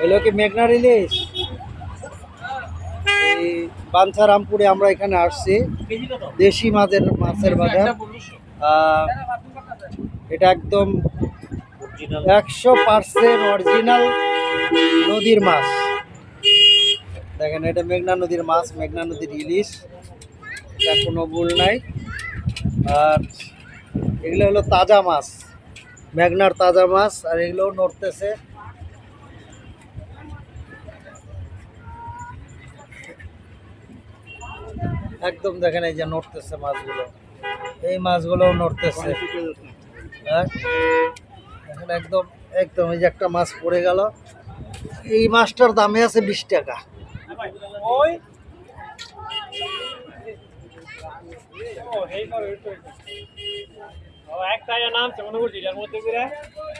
হলো কি মেঘনার ইলিশ এই বাঞ্ছারামপুরে আমরা এখানে আসছি। দেশি মাছের মাছের বাজার। এটা একদম একশো পার্সেন্ট অরিজিনাল নদীর মাছ। দেখেন, এটা মেঘনা নদীর মাছ, মেঘনা নদীর ইলিশ। এটা কোনো ভুল নাই। আর এগুলো হলো তাজা মাছ। মেঘনার তাজা মাছ, আর এগুলোও নড়তেছে। একদম দেখেন এই যে নড়তেছে মাছগুলো। এই মাছগুলোও নড়তেছে। হ্যাঁ? একদম একদম এই যে একটা মাছ পড়ে গেল। এই মাছটার দামে আছে বিশ টাকা।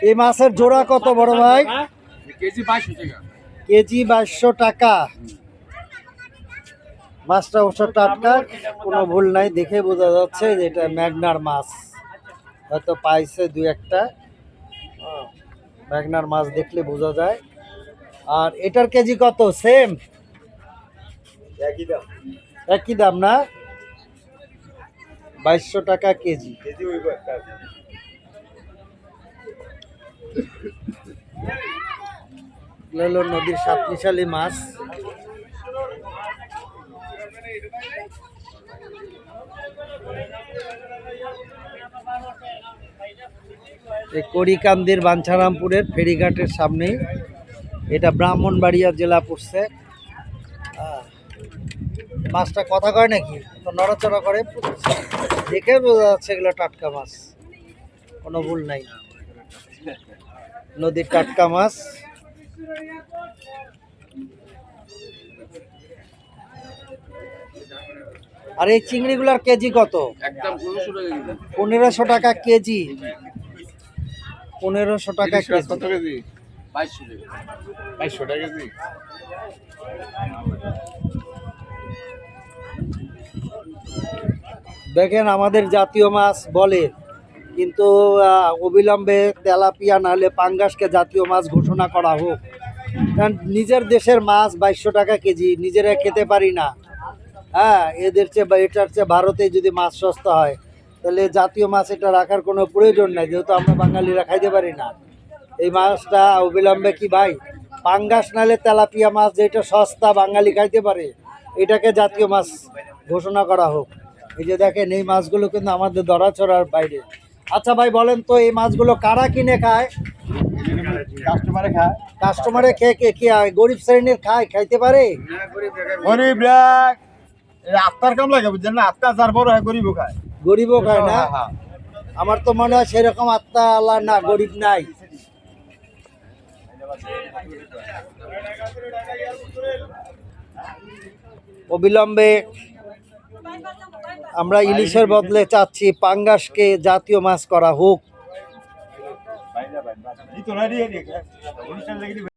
এই মাছের জোড়া কত বড় ভাই? কেজি বাইশশো টাকা। কেজি বাইশশো টাকা। মাছটা অবশ্য টাটকা কোনো ভুল নাই দেখে বোঝা যাচ্ছে যে এটা ম্যাগনার মাছ। হয়তো পাইছে দুই একটা। ম্যাগনার মাছ দেখলে বোঝা যায়। আর এটার কেজি কত? সেম? একই দাম। একই দাম না? বাইশশো টাকা কেজি। হলো নদীর সাতমিশালি মাছ। এই করিকান্দির বাঞ্ছারামপুরের ফেরিঘাটের সামনেই। এটা ব্রাহ্মণবাড়িয়া জেলা পড়ছে। মাছটা কথা কয় নাকি? তো নড়াচড়া করে দেখে বোঝা যাচ্ছে এগুলো টাটকা মাছ। কোনো ভুল নাই। নদীর টাটকা মাছ। আর এই চিংড়িগুলার কেজি কত? পনেরোশো টাকা কেজি। পনেরোশো টাকা কেজি। বাইশশো টাকা কেজি। দেখেন আমাদের জাতীয় মাছ বলে, কিন্তু অবিলম্বে তেলাপিয়া নাহলে পাঙ্গাসকে জাতীয় মাছ ঘোষণা করা হোক। কারণ নিজের দেশের মাছ বাইশশো টাকা কেজি, নিজেরা খেতে পারি না। হ্যাঁ এদের চেয়ে বা, এটার চেয়ে ভারতে যদি মাছ সস্তা হয়, তাহলে জাতীয় মাছ এটা রাখার কোনো প্রয়োজন নাই, যেহেতু আমরা বাঙালিরা খাইতে পারি না। এই মাছটা অবিলম্বে কি ভাই, পাঙ্গাস নাহলে তেলাপিয়া মাছ যেটা সস্তা বাঙালি খাইতে পারে, এটাকে জাতীয় মাছ ঘোষণা করা হোক। এই যে দেখেন এই মাছগুলো কিন্তু আমাদের ধরাছড়ার বাইরে। আচ্ছা ভাই বলেন তো এই মাছগুলো কারা কিনে খায়? কাস্টমারে খায়। কাস্টমারে খেয়ে কে কি? গরিব শ্রেণির খায় খাইতে পারে? গরিব আত্মার কাম লাগে বুঝছেন না? আত্মা যার বড় হয় গরিবও খায়। গরিবও খায় না? হ্যাঁ, হ্যাঁ। আমার তো মনে হয় সেরকম আত্মা আল্লাহ না গরিব নাই। অবিলম্বে আমরা ইলিশের বদলে চাচ্ছি পাঙ্গাসকে জাতীয় মাছ করা হোক।